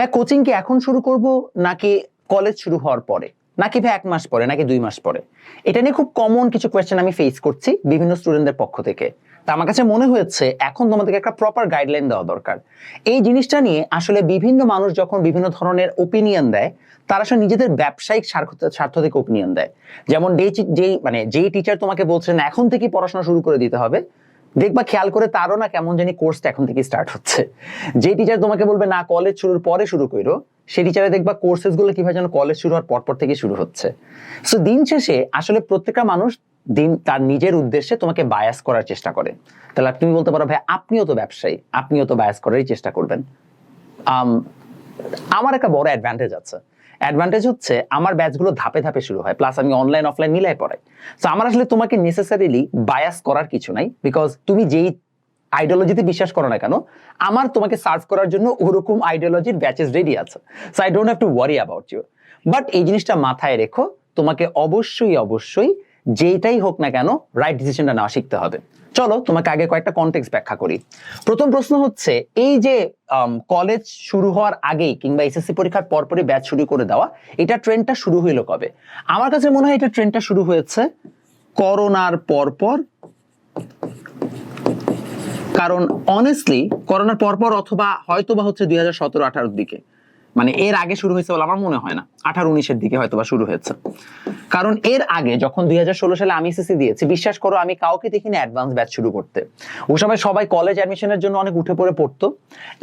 ভাই কোচিং কি এখন শুরু করব নাকি কলেজ শুরু হওয়ার পরে? নাকি ভাই এক মাস পরে, নাকি দুই মাস পরে? এটা নিয়ে খুব কমন কিছু কোয়েশ্চেন আমি ফেস করছি বিভিন্ন স্টুডেন্টদের পক্ষ থেকে। তা আমার কাছে মনে হয়েছে, এখন তোমাদেরকে একটা প্রপার গাইডলাইন দেওয়া দরকার। এই জিনিসটা নিয়ে আসলে বিভিন্ন মানুষ যখন বিভিন্ন ধরনের ওপিনিয়ন দেয়, তারা আসলে নিজেদের ব্যবসায়িক স্বার্থ স্বার্থ থেকে ওপিনিয়ন দেয়। যেমন যেই মানে যেই টিচার তোমাকে বলছেন এখন থেকে পড়াশোনা শুরু করে দিতে হবে। দেখবা খেয়াল করে তারও না কেমন জানি কোর্সটা এখন থেকে স্টার্ট হচ্ছে। যে টিচার তোমাকে বলবে না কলেজ শুরুর পরে শুরু করো সেই টিচারে দেখবা কোর্সেসগুলো কীভাবে যেন কলেজ শুরু হওয়ার পরপর থেকে শুরু হচ্ছে। সো দিন শেষে আসলে প্রত্যেকটা মানুষ দিন তার নিজের উদ্দেশ্যে তোমাকে বায়াস করার চেষ্টা করে। তাহলে তুমি বলতে পারো ভাই আপনিও তো ব্যবসায়ী আপনিও তো বায়াস করারই চেষ্টা করবেন। আম, আমার একটা বড় অ্যাডভান্টেজ আছে। অ্যাডভান্টেজ হচ্ছে আমার ব্যাচগুলো ধাপে ধাপে শুরু হয় প্লাস আমি অনলাইন অফলাইন মিলাই পড়াই। তো আমার আসলে তোমাকে নেসেসারিলি বায়াস করার কিছু নাই বিকজ তুমি যেই আইডিওলজিতে বিশ্বাস করো না কেন, আমার তোমাকে সার্ভ করার জন্য ওরকম আইডিওলজির ব্যাচেস রেডি আছে। So I don't have to worry about you but এই জিনিসটা মাথায় রেখো, তোমাকে অবশ্যই অবশ্যই যেইটাই হোক না কেন রাইট ডিসিশনটা নেওয়া শিখতে হবে। চলো তোমাকে আগে কয়েকটা কন্টেক্স ব্যাখ্যা করি। প্রথম প্রশ্ন হচ্ছে, এই যে কলেজ শুরু হওয়ার আগেই কিংবা এসএসসি পরীক্ষার পরপরই ব্যাচ শুরু করে দেওয়া, এটা ট্রেন্ডটা শুরু হইল কবে? আমার কাছে মনে হয় এটা ট্রেন্ডটা শুরু হয়েছে করোনার পরপর। কারণ অনেস্টলি করোনার পরপর অথবা হয়তো বা হচ্ছে দুই হাজার সতেরো আঠারোর দিকে। মানে এর আগে শুরু হয়েছে বলে আমার মনে হয় না। আঠারো, উনিশের দিকে হয়তো বা শুরু হয়েছে। কারণ এর আগে যখন দুই হাজার ষোলো সালে আমি এসএসসি দিয়েছি, বিশ্বাস করো আমি কাউকে দেখিনি অ্যাডভান্স ব্যাচ শুরু করতে। ও সময় সবাই কলেজ অ্যাডমিশনের জন্য অনেক উঠে পড়ে পড়তো।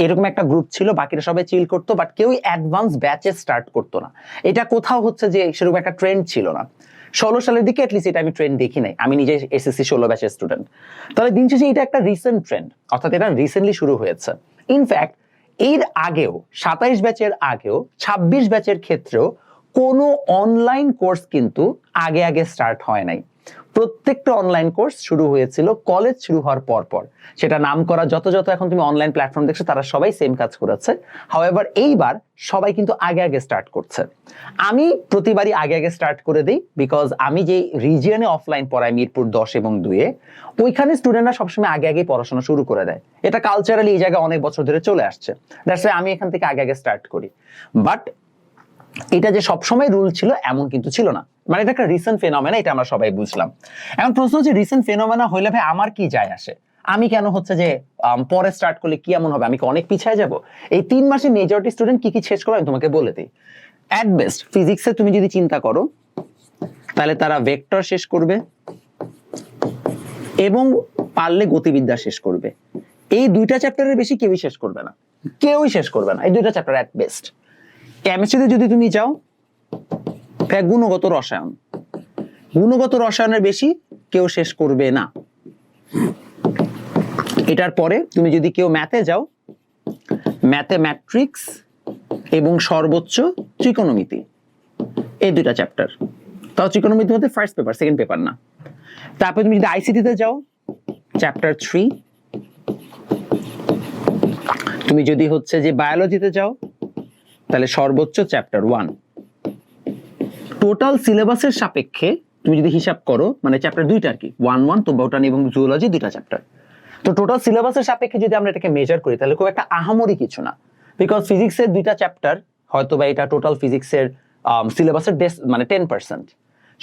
এরকম একটা গ্রুপ ছিল, বাকিরা সবাই চিল করতো বাট কেউই অ্যাডভান্স ব্যাচে স্টার্ট করতো না। এটা কোথাও হচ্ছে যে সেরকম একটা ট্রেন্ড ছিল না। ষোলো সালের দিকে অ্যাটলিস্ট এটা আমি ট্রেন্ড দেখি নাই। আমি নিজে এসএসসি ষোলো ব্যাচের স্টুডেন্ট তাহলে দিন শেষে এটা একটা রিসেন্ট ট্রেন্ড অর্থাৎ এটা রিসেন্টলি শুরু হয়েছে। ইনফ্যাক্ট এর আগেও, সাতাইশ ব্যাচের আগেও, ছাব্বিশ ব্যাচের ক্ষেত্রেও কোনো অনলাইন কোর্স কিন্তু আগে আগে স্টার্ট হয় নাই। প্রত্যেকটা অনলাইন কোর্স শুরু হয়েছিল কলেজ শুরু হওয়ার পর পর। সেটা নাম করা যত যত এখন তুমি অনলাইন প্ল্যাটফর্ম দেখছ, তারা সবাই সেম কাজ করেছে। হাওয়েভার এইবার সবাই কিন্তু আগে আগে স্টার্ট করছে। আমি প্রতিবারই আগে আগে স্টার্ট করে দিই বিকজ আমি যে রিজিয়নে অফলাইন পড়াই, মিরপুর দশ এবং দুয়ে ওইখানে স্টুডেন্টরা সবসময় আগে আগে পড়াশোনা শুরু করে দেয়। এটা কালচারালি এই জায়গায় অনেক বছর ধরে চলে আসছে। দ্যাটস আমি এখান থেকে আগে আগে স্টার্ট করি। বাট এটা যে সবসময় রুল ছিল, এমন কিন্তু ছিল না। মানে এটা একটা রিসেন্ট ফেনোমেনা এটা আমরা সবাই বুঝলাম। এখন প্রশ্ন হচ্ছে রিসেন্ট ফেনোমেনা হইলে ভাই আমার কি যায় আসে? আমি কেন হচ্ছে যে পরে স্টার্ট করলে কি এমন হবে? আমি কি অনেক পিছিয়ে যাব? এই তিন মাসে মেজরিটি স্টুডেন্ট কি কি শেষ করবে আমি তোমাকে বলে দিই। অ্যাট বেস্ট ফিজিক্সে তুমি যদি চিন্তা করো, তাহলে তারা ভেক্টর শেষ করবে এবং পারলে গতিবিদ্যা শেষ করবে। এই দুইটা চ্যাপ্টারের বেশি কেউই শেষ করবে না। কেউই শেষ করবে না। এই দুইটা চ্যাপ্টার অ্যাট বেস্ট কেমিস্ট্রিতে যদি তুমি যাও গুণগত রসায়ন। গুণগত রসায়নের বেশি কেউ শেষ করবে না। এটার পরে তুমি যদি কেউ ম্যাথে যাও ম্যাথেম্যাট্রিক্স এবং সর্বোচ্চ ত্রিকোণমিতি এই দুইটা চ্যাপ্টার তাও ত্রিকোণমিতি হতে ফার্স্ট পেপার সেকেন্ড পেপার না। তারপরে তুমি যদি আইসিটিতে যাও চ্যাপ্টার থ্রি তুমি যদি হচ্ছে যে বায়োলজিতে যাও তাহলে সর্বোচ্চ চ্যাপ্টার ওয়ান টোটাল সিলেবাসের সাপেক্ষে তুমি যদি হিসাব করো মানে চ্যাপ্টার দুইটা আর কি ওয়ান ওয়ান তো বটানি এবং জুওলজি দুইটা চ্যাপ্টার তো টোটাল সিলেবাসের সাপেক্ষে যদি আমরা এটাকে মেজার করি, তাহলে খুব একটা আহামরি কিছু না। বিকজ ফিজিক্সের দুইটা চ্যাপ্টার হয়তো বা এটা টোটাল ফিজিক্সের সিলেবাসের মানে টেন পার্সেন্ট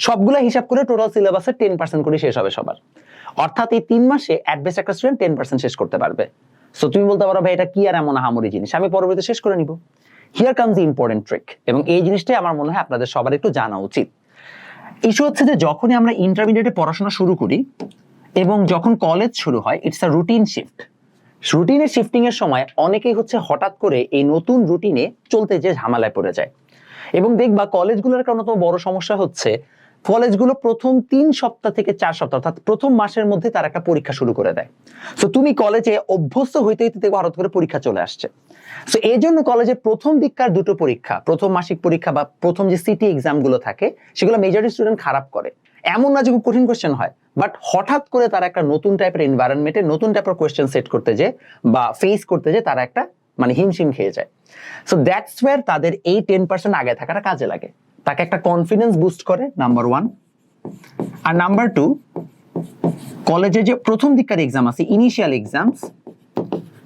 সবগুলো হিসাব করে টোটাল সিলেবাসের টেন পার্সেন্ট করে শেষ হবে সবার। অর্থাৎ এই তিন মাসে অ্যাডবেস্ট একটা স্টুডেন্ট টেন পার্সেন্ট শেষ করতে পারবে। সো তুমি বলতে পারো, ভাই, এটা কি আর এমন আহামরি জিনিস? আমি পরবর্তীতে শেষ করে নিব। Here comes the important trick এবং এই জিনিসটাই আমার মনে হয় আপনাদের সবার একটু জানা উচিত। ইস্যু হচ্ছে যে যখনই আমরা ইন্টারমিডিয়েটে পড়াশোনা শুরু করি, এবং যখন কলেজ শুরু হয় ইটস আ রুটিন শিফট রুটিনের শিফটিং এর সময় অনেকেই হচ্ছে হঠাৎ করে এই নতুন রুটিনে চলতে যে ঝামেলায় পড়ে যায়। এবং দেখবা কলেজগুলোর একটা অন্যতম বড় সমস্যা হচ্ছে কলেজগুলো প্রথম তিন সপ্তাহ থেকে চার সপ্তাহ, অর্থাৎ প্রথম মাসের মধ্যে তার একটা পরীক্ষা শুরু করে দেয়। তো তুমি কলেজে অভ্যস্ত হইতে হইতে দেখব হঠাৎ করে পরীক্ষা চলে আসছে। সো এই জন্য কলেজের প্রথম দিককার দুটো পরীক্ষা, প্রথম মাসিক পরীক্ষা বা প্রথম যে সিটি এক্সামগুলো থাকে, সেগুলো মেজরিটি স্টুডেন্ট খারাপ করে। এমন না যে খুব কঠিন কোশ্চেন হয় বাট হঠাৎ করে তারা একটা নতুন টাইপের এনভায়রনমেন্টে নতুন টাইপের কোয়েশ্চেন সেট করতে যে বা ফেস করতে যে তারা একটা মানে হিমশিম খেয়ে যায়। সো দ্যাটস ওয়ার তাদের এই টেন পার্সেন্ট আগে থাকাটা কাজে লাগে। তাকে একটা কনফিডেন্স বুস্ট করে নাম্বার ওয়ান আর নাম্বার টু কলেজে যে প্রথম দিককার এক্সাম আছে ইনিশিয়াল এক্সামস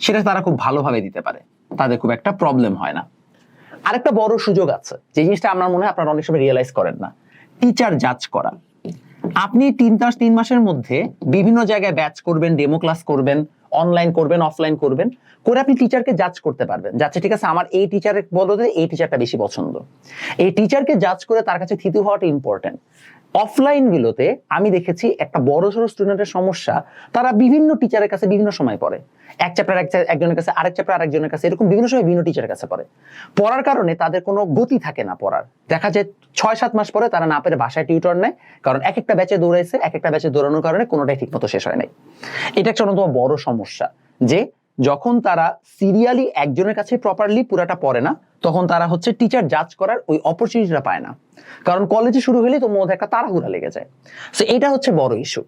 সেটা তারা খুব ভালোভাবে দিতে পারে। তাদের খুব একটা প্রবলেম হয় না। আরেকটা বড় সুযোগ আছে, যে জিনিসটা আমার মনে হয় আপনারা অনেক সময় রিয়েলাইজ করেন না। টিচার জাজ করা। আপনি তিন মাস, তিন মাসের মধ্যে বিভিন্ন জায়গায় ব্যাচ করবেন ডেমো ক্লাস করবেন অনলাইন করবেন অফলাইন করবেন, করে আপনি টিচারকে জাজ করতে পারবেন। যাচ্ছে, ঠিক আছে, আমার এই টিচারের বদলে এই টিচারটা বেশি পছন্দ। এই টিচারকে জাজ করে তার কাছে থিতু হওয়াটা ইম্পর্টেন্ট অফলাইন গুলোতে আমি দেখেছি একটা বড় সড়ো স্টুডেন্টের সমস্যা, তারা বিভিন্ন টিচারের কাছে বিভিন্ন সময় পড়ে। এক চ্যাপ্টার এক একজনের কাছে, আরেক চ্যাপ্টার আরেকজনের কাছে, এরকম বিভিন্ন সময় বিভিন্ন টিচারের কাছে পড়ে। পড়ার কারণে তাদের কোনো গতি থাকে না পড়ার। দেখা যায় ছয় সাত মাস পরে তারা না পেরে বাসায় টিউটর নেয়, কারণ এক একটা ব্যাচে দৌড়াইছে, এক একটা ব্যাচে দৌড়ানোর কারণে কোনোটাই ঠিক মতো শেষ হয় নাই। এটা একটা অন্যতম বড় সমস্যা, যে যখন তারা সিরিয়ালি একজনের কাছে প্রপারলি পুরাটা পড়ে না তখন তারা হচ্ছে টিচার জাজ করার ওই অপরচুনিটিটা পায় না। কারণ কলেজে শুরু হলেই তোমার মধ্যে একটা তাড়াহুড়া লেগে যায়। সো এটা হচ্ছে বড় ইস্যু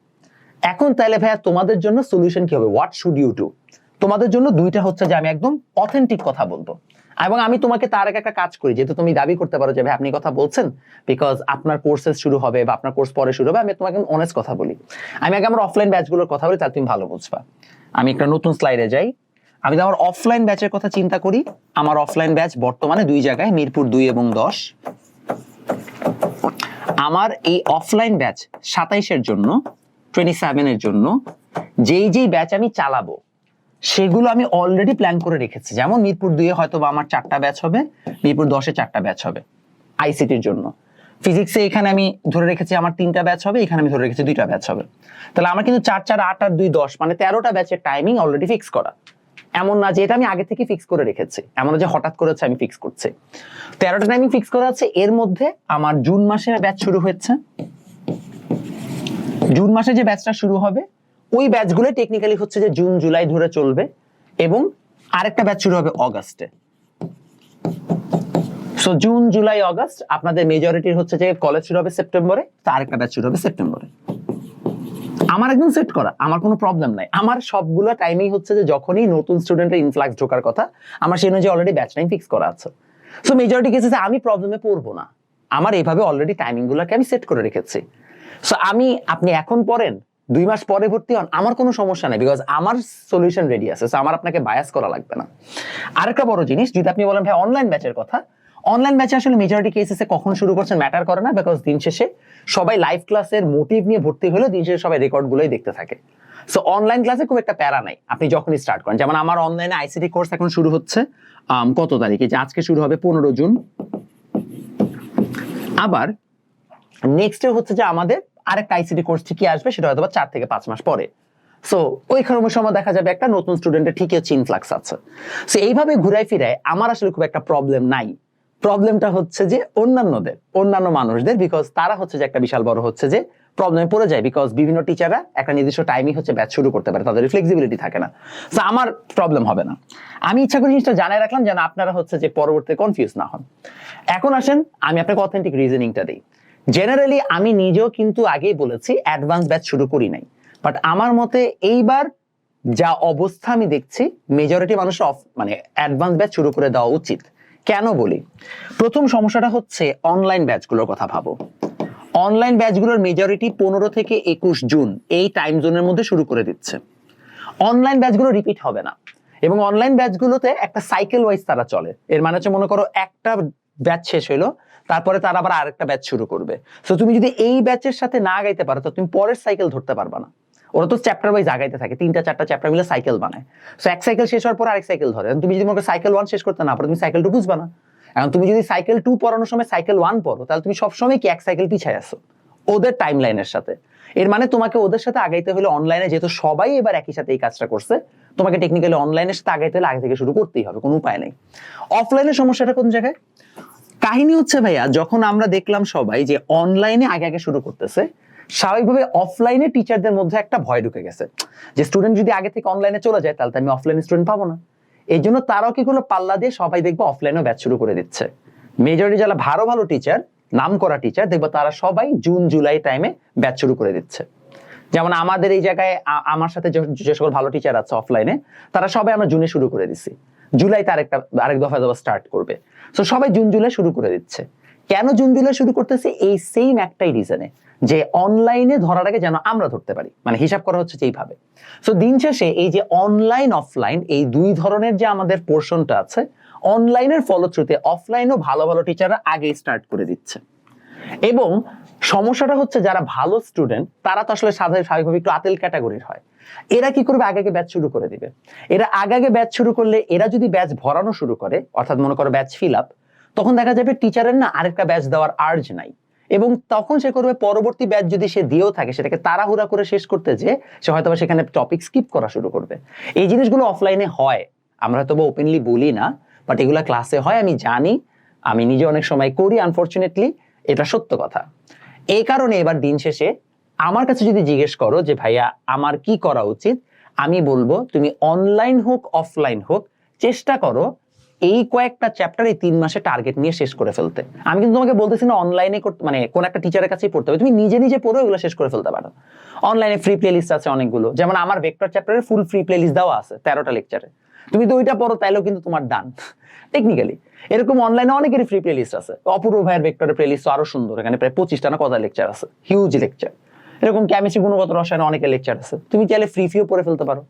এখন তাহলে ভাইয়া তোমাদের জন্য সলিউশন কি হবে? হোয়াট শুড ইউ ডু তোমাদের জন্য দুইটা হচ্ছে যে আমি একদম অথেন্টিক কথা বলব। এবং আমি তোমাকে তার আগে একটা কাজ করি, যেহেতু তুমি দাবি করতে পারো যে ভাই আপনি কথা বলছেন বিকজ আপনার কোর্সেস শুরু হবে বা আপনার কোর্স পরে শুরু হবে, আমি তোমাকে অনেস্ট কথা বলি। আমি আগে আমার অফলাইন ব্যাচগুলোর কথা বলি, তাহলে তুমি ভালো বুঝবা। আমি একটা নতুন স্লাইডে যাই। আমি আমার অফলাইন ব্যাচের কথা চিন্তা করি। আমার অফলাইন ব্যাচ বর্তমানে দুই জায়গায়, মিরপুর দুই এবং দশ। আমার এই অফলাইন ব্যাচ সাতাইশের জন্য টোয়েন্টি সেভেনের জন্য, যেই যেই ব্যাচ আমি চালাবো, সেগুলো আমি অলরেডি প্ল্যান করে রেখেছি। যেমন মিরপুর দুইয়ে হয়তো বা আমার চারটা ব্যাচ হবে, মিরপুর দশে চারটা ব্যাচ হবে আইসিটির জন্য। ফিজিক্সে এখানে আমি ধরে রেখেছি আমার তিনটা ব্যাচ হবে, এখানে আমি ধরে রেখেছি দুইটা ব্যাচ হবে। তাহলে আমার কিন্তু চার চার, আট আর দুই, দশ মানে তেরোটা ব্যাচের টাইমিং অলরেডি ফিক্স করা। এমন না যে এটা আমি আগে থেকে ফিক্স করে রেখেছি। এমন যে হঠাৎ করে হচ্ছে আমি ফিক্স করছি। তেরোটা টাইমিং ফিক্স করা আছে। এর মধ্যে আমার জুন মাসে ব্যাচ শুরু হচ্ছে জুন মাসে যে ব্যাচটা শুরু হবে, ওই ব্যাচগুলো টেকনিক্যালি হচ্ছে যে জুন, জুলাই ধরে চলবে এবং আরেকটা ব্যাচ শুরু হবে অগাস্টে। সো জুন, জুলাই, অগাস্ট আপনাদের মেজরিটির হচ্ছে যে কলেজ শুরু হবে সেপ্টেম্বরে তো আরেকটা ব্যাচ শুরু হবে সেপ্টেম্বরে। আমার একদম সেট করা, আমার কোনো প্রবলেম নাই। আমার সবগুলো টাইমেই হচ্ছে যে যখনই নতুন স্টুডেন্টের ইনফ্লাক্স ঢোকার কথা, আমার সেই অনুযায়ী অলরেডি ব্যাচ টাইম ফিক্স করা আছে। সো মেজরিটি কেসেসে আমি প্রবলেমে পড়ব না। আমার এইভাবে অলরেডি টাইমিং গুলোকে আমি সেট করে রেখেছি। সো আমি, আপনি এখন পড়েন, দুই মাস পরে ভর্তি হন, আমার কোনো সমস্যা নেই বিকজ আমার সলিউশন রেডি আছে। সো আমার আপনাকে বায়াস করা লাগবে না। আরেকটা বড় জিনিস, যদি আপনি বলেন, ভাই অনলাইন ব্যাচের কথা অনলাইন ব্যাচে আসলে মেজরিটি কেসেসে কখন শুরু করছেন ম্যাটার করে না বিকজ দিন শেষে সবাই লাইভ ক্লাসের মোটিভ নিয়ে ভর্তি হলেও দিন শেষে সবাই রেকর্ড গুলোই দেখতে থাকে। সো অনলাইন ক্লাসে খুব একটা প্যারা নাই। আপনি যখনই স্টার্ট করেন, যেমন আমার অনলাইনে আইসিটি কোর্স এখন শুরু হচ্ছে কত তারিখে? যে আজকে শুরু হবে পনেরো জুন। আবার নেক্সট হচ্ছে যে আমাদের আরেকটা আইসিটি কোর্স ঠিকই আসবে, সেটা হয়তো চার থেকে পাঁচ মাস পরে। সো ওইখানে সময় দেখা যাবে একটা নতুন স্টুডেন্টের ঠিকই হচ্ছে ইনফ্লাক্স আছে। সো এইভাবে ঘুরাই ফিরায় আমার আসলে খুব একটা প্রবলেম নাই। প্রবলেমটা হচ্ছে যে অন্যান্যদের, অন্যান্য মানুষদের বিকজ তারা হচ্ছে যে একটা বিশাল বড় হচ্ছে যে প্রবলেমে পড়ে যায় বিকজ বিভিন্ন টিচাররা একটা নির্দিষ্ট টাইমই হচ্ছে ব্যাচ শুরু করতে পারে, তাদের ফ্লেক্সিবিলিটি থাকে না। সো আমার প্রবলেম হবে না। আমি ইচ্ছা করে জিনিসটা জানাই রাখলাম যেন আপনারা হচ্ছে যে পরবর্তীতে কনফিউজ না হন। এখন আসেন, আমি আপনাকে অথেন্টিক রিজনিংটা দিই। জেনারেলি আমি নিজেও কিন্তু আগেই বলেছি অ্যাডভান্স ব্যাচ শুরু করি নাই। বাট আমার মতে এইবার যা অবস্থা আমি দেখছি মেজরিটি মানুষের অফ মানে অ্যাডভান্স ব্যাচ শুরু করে দেওয়া উচিত। কেন বলি? প্রথম সমস্যাটা হচ্ছে অনলাইন ব্যাচগুলোর কথা ভাবো। অনলাইন ব্যাচগুলোর মেজরিটি পনেরো থেকে একুশ জুন এই টাইম জোনের মধ্যে শুরু করে দিচ্ছে। অনলাইন ব্যাচগুলো রিপিট হবে না। এবং অনলাইন ব্যাচগুলোতে একটা সাইকেল ওয়াইজ তারা চলে। এর মানে হচ্ছে মনে করো একটা ব্যাচ শেষ হলো তারপরে তারা আবার আরেকটা ব্যাচ শুরু করবে। তো তুমি যদি এই ব্যাচের সাথে না গাইতে পারো, তো তুমি পরের সাইকেল ধরতে পারবে না। ওরা তো চ্যাপ্টার ওয়াইজ আগাইতে থাকে, তিনটা চারটা চ্যাপ্টার মিলে সাইকেল বানায়। সো এক সাইকেল শেষ হওয়ার পর আরেক সাইকেল ধরে। তুমি যদি মনে সাইকেল ওয়ান শেষ করতে না পারো, তুমি সাইকেল টু বুঝবা না। এখন তুমি যদি সাইকেল টু পড়ানোর সময় সাইকেল ওয়ান পড়ো, তাহলে তুমি সবসময় কি এক সাইকেল পিছায় আসো ওদের টাইম লাইনের সাথে। এর মানে তোমাকে ওদের সাথে আগাইতে হলে অনলাইনে যেহেতু সবাই এবার একই সাথে এই কাজটা করছে, তোমাকে টেকনিক্যালি অনলাইনের সাথে আগাইতে হলে আগে থেকে শুরু করতেই হবে, কোনো উপায় নেই। অফলাইনের সমস্যাটা কোন জায়গায়? কাহিনী হচ্ছে ভাইয়া, যখন আমরা দেখলাম সবাই যে অনলাইনে আগে আগে শুরু করতেছে স্বাভাবিকভাবে অফলাইনে টিচারদের মধ্যে একটা ভয় ঢুকে গেছে। যে স্টুডেন্ট যদি আগে থেকে অনলাইনে চলে যায়, তাহলে আমি অফলাইনে স্টুডেন্ট পাবো না। এই জন্য তারাও কি করল পাল্লা দিয়ে সবাই দেখব অফলাইনেও ব্যাচ শুরু করে দিচ্ছে। মেজরিটি যারা ভালো ভালো টিচার নাম করা টিচার দেখব তারা সবাই জুন জুলাই টাইমে ব্যাচ শুরু করে দিচ্ছে। যেমন আমাদের এই জায়গায় আমার সাথে যে- সকল ভালো টিচার আছে অফলাইনে তারা সবাই আমরা জুনে শুরু করে দিচ্ছি জুলাইতে আরেকটা, আরেক দফা দফা স্টার্ট করবে। তো সবাই জুন জুলাই শুরু করে দিচ্ছে। কেন জুন জুলাই শুরু করতেছে? এই সেম একটাই রিজনে যে অনলাইনে ধরার আগে যেন আমরা ধরতে পারি। মানে হিসাব করা হচ্ছে যে এইভাবে। সো দিন শেষে এই যে অনলাইন অফলাইন এই দুই ধরনের যে আমাদের পোর্শনটা আছে অনলাইনের ফলশ্রুতিতে অফলাইনও ভালো ভালো টিচাররা আগে স্টার্ট করে দিচ্ছে। এবং সমস্যাটা হচ্ছে যারা ভালো স্টুডেন্ট তারা তো আসলে স্বাভাবিকভাবে একটু আতেল ক্যাটাগরির হয়। এরা কি করবে? আগে আগে ব্যাচ শুরু করে দিবে। এরা আগে আগে ব্যাচ শুরু করলে এরা যদি ব্যাচ ভরানো শুরু করে, অর্থাৎ মনে করো ব্যাচ ফিল আপ তখন দেখা যাবে টিচারের না আরেকটা ব্যাচ দেওয়ার আর্জ নাই। এবং তখন সে করবে, পরবর্তী ব্যাচ যদি সে দিয়েও থাকে, সেটাকে তাড়াহুড়া করে শেষ করতে যে সে হয়তো সেখানে টপিক স্কিপ করা শুরু করবে। এই জিনিসগুলো অফলাইনে হয়। আমরা হয়তো ওপেনলি বলি না বাট এগুলা ক্লাসে হয়, আমি জানি, আমি নিজে অনেক সময় করি আনফর্চুনেটলি এটা সত্য কথা। এই কারণে এবার দিন শেষে আমার কাছে যদি জিজ্ঞেস করো যে, ভাইয়া, আমার কি করা উচিত? আমি বলব, তুমি অনলাইন হোক অফলাইন হোক, চেষ্টা করো এই কয়েকটা চ্যাপ্টার এই তিন মাসে টার্গেট নিয়ে শেষ করে ফেলতে। আমি কিন্তু তোমাকে বলতেছি না অনলাইনে মানে কোন একটা টিচারের কাছেই পড়তে হবে। তুমি নিজে নিজে পড়ো এগুলো শেষ করে ফেলতে পারো। অনলাইনে ফ্রি প্লে লিস্ট আছে অনেকগুলো। যেমন আমার ভেক্টর চ্যাপ্টারে ফুল ফ্রি প্লে লিস্ট দেওয়া আছে তেরোটা লেকচারে তুমি তো ওইটা পড়ো, তাইলেও কিন্তু তোমার ডান টেকনিক্যালি এরকম অনলাইনে অনেকেরই ফ্রি প্লে লিস্ট আছে। অপূর্ব ভাইয়ের ভেক্টরের প্লে লিস্ট আরও সুন্দর, এখানে প্রায় পঁচিশটা না কত লেকচার আছে? হিউজ লেকচার এরকম কেমিস্ট্রি গুণগত রসায়নে অনেকের লেকচার আছে। তুমি চাইলে ফ্রি ফিও পড়ে ফেলতে পারো।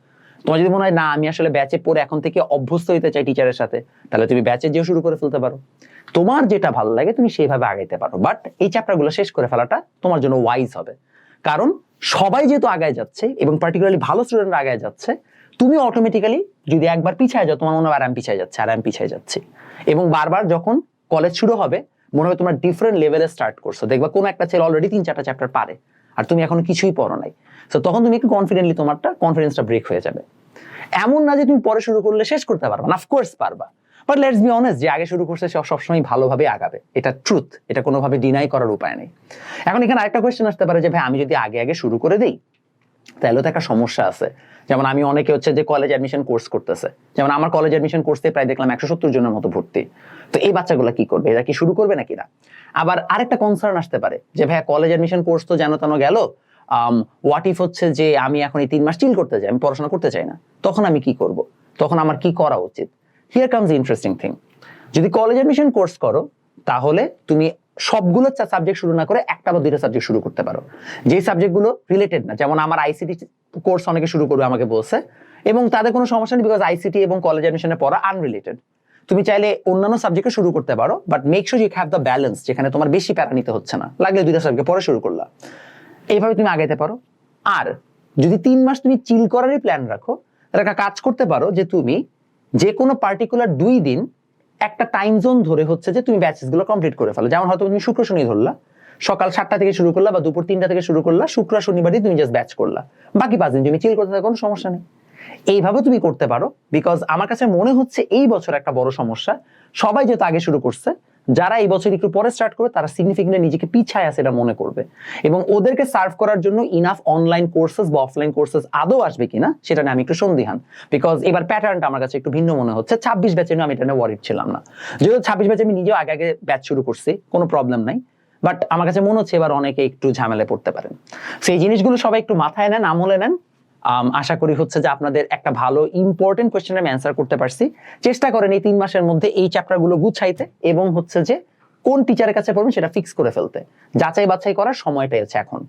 তোমার যদি মনে হয়, না, আমি আসলে ব্যাচে পড়ে এখন থেকে অভ্যস্ত হইতে চাই টিচারের সাথে, তাহলে তুমি ব্যাচে যেও শুরু করে ফেলতে পারো। তোমার যেটা ভালো লাগে, তুমি সেইভাবে আগাইতে পারো। বাট এই চ্যাপ্টারগুলো শেষ করে ফেলাটা তোমার জন্য ওয়াইজ হবে। কারণ সবাই যেহেতু আগায় যাচ্ছে এবং পার্টিকুলারলি ভালো স্টুডেন্টরা আগায় যাচ্ছে, তুমি অটোমেটিক্যালি যদি একবার পিছায় যাও, তোমার মনে হয় আর আমি পিছায় যাচ্ছে, আর আমি পিছায় যাচ্ছি। এবং বারবার যখন কলেজ শুরু হবে, মনে হবে তোমার ডিফারেন্ট লেভেলে স্টার্ট করছ। দেখবা কোনো একটা ছেলে অলরেডি তিন চারটা চ্যাপ্টার পারে। আর তুমি এখন কিছুই পড়ো নাই। তো তখন তুমি একটু কনফিডেন্টলি তোমারটা কনফিডেন্সটা ব্রেক হয়ে যাবে। এমন না যে তুমি পরে শুরু করলে শেষ করতে পারবা না অফকোর্স পারবা। বাট লেটস বি অনেস্ট যে আগে শুরু করছে সে সবসময় ভালোভাবে আগাবে। এটা ট্রুথ এটা কোনোভাবে ডিনাই করার উপায় নেই। এখন এখানে আরেকটা কোয়েশ্চেন আসতে পারে যে, ভাই, আমি যদি আগে আগে শুরু করে দেই তাহলে তো একটা সমস্যা আছে। যেমন আমি অনেকে হচ্ছে যে কলেজ অ্যাডমিশন কোর্স করতেছে। যেমন আমার কলেজ অ্যাডমিশন কোর্সে প্রায় দেখলাম একশো সত্তর জনের মতো ভর্তি। তো এই বাচ্চাগুলো কি করবে? এরা কি শুরু করবে নাকি না? আবার আরেকটা কনসার্ন আসতে পারে যে ভাই কলেজ অ্যাডমিশন কোর্স তো যেন তেন গেল হোয়াট ইফ হচ্ছে যে আমি এখন এই তিন মাস চিল করতে চাই আমি পড়াশোনা করতে চাই না। তখন আমি কি করব? তখন আমার কি করা উচিত? হিয়ার কামস ইন্টারেস্টিং থিং যদি কলেজ অ্যাডমিশন কোর্স করো, তাহলে তুমি সবগুলো সাবজেক্ট শুরু না করে একটা বা দুইটা সাবজেক্ট শুরু করতে পারো। যে সাবজেক্টগুলো রিলেটেড না, যেমন আমার আইসিটি কোর্স অনেকে শুরু করবে আমাকে বলছে, এবং তাদের কোনো সমস্যা নেই বিকজ আইসিটি এবং কলেজ অ্যাডমিশনে পড়া আনরিলেটেড তুমি চাইলে অন্যান্য সাবজেক্টে শুরু করতে পারো but make sure you have the balance যেখানে তোমার বেশি প্যারা নিতে হচ্ছে না। লাগলে দুইটা সাবজেক্ট পরে শুরু করলা। এইভাবে তুমি আগাইতে পারো। আর যদি তিন মাস তুমি চিল করারই প্ল্যান রাখো, তাহলে একটা কাজ করতে পারো যে তুমি যে কোনো পার্টিকুলার দুই দিন একটা টাইম জোন ধরে হচ্ছে যে তুমি ব্যাচেসগুলো কমপ্লিট করে ফেলো। যেমন হয়তো তুমি শুক্র শনি ধরলা, সকাল সাতটা থেকে শুরু করলা বা দুপুর তিনটা থেকে শুরু করলা, শুক্র শনিবারই তুমি জাস্ট ব্যাচ করলা। বাকি পাঁচ দিন তুমি চিল করতে থাকো, কোনো সমস্যা নেই। এইভাবে তুমি করতে পারো বিকজ আমার কাছে মনে হচ্ছে এই বছর একটা বড় সমস্যা। সবাই যেহেতু আগে শুরু করছে যারা এই বছর একটু পরে স্টার্ট করবে, তারা সিগনিফিকেন্টলি নিজেকে পিছায় আছে এটা মনে করবে। এবং ওদেরকে সার্ভ করার জন্য ইনাফ অনলাইন কোর্সেস বা অফলাইন কোর্সেস আদৌ আসবে কিনা, সেটা নিয়ে আমি একটু সন্দিহান। বিকজ এবার প্যাটার্নটা আমার কাছে একটু ভিন্ন মনে হচ্ছে। ছাব্বিশ ব্যাচে আমি এটা নিয়ে ওয়ারিড ছিলাম না। যেহেতু ছাব্বিশ ব্যাচে আমি নিজেও আগে আগে ব্যাচ শুরু করছি, কোনো প্রবলেম নাই। বাট আমার কাছে মনে হচ্ছে এবার অনেকে একটু ঝামেলায় পড়তে পারেন। সেই জিনিসগুলো সবাই একটু মাথায় নেন, আমলে নেন। আশা করি হচ্ছে যে আপনাদের একটা ভালো ইম্পর্টেন্ট কোয়েশ্চেন আমি অ্যান্সার করতে পারছি। চেষ্টা করেন এই তিন মাসের মধ্যে এই চ্যাপ্টারগুলো গুছাইতে এবং হচ্ছে যে কোন টিচারের কাছে পড়বেন সেটা ফিক্স করে ফেলতে। যাচাই বাছাই করার সময়টাই আছে এখন।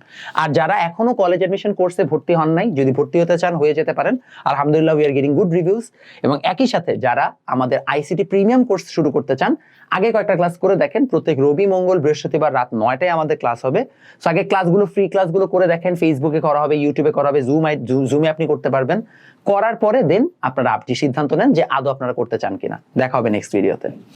আর যারা এখনও কলেজ অ্যাডমিশন কোর্সে ভর্তি হন নাই, যদি ভর্তি হতে চান, হয়ে যেতে পারেন। আলহামদুলিল্লাহ we are getting good reviews এবং একই সাথে যারা আমাদের আইসিটি প্রিমিয়াম কোর্স শুরু করতে চান, আগে কয়েকটা ক্লাস করে দেখেন। প্রত্যেক রবি, মঙ্গল, বৃহস্পতিবার রাত নয়টায় আমাদের ক্লাস হবে। সো আগে ক্লাসগুলো ফ্রি ক্লাসগুলো করে দেখেন। ফেসবুকে করা হবে ইউটিউবে করা হবে জুম জুমে আপনি করতে পারবেন। করার পরে দেন আপনারা আপনি সিদ্ধান্ত নেন যে আদৌ আপনারা করতে চান কিনা। দেখা হবে নেক্সট ভিডিওতে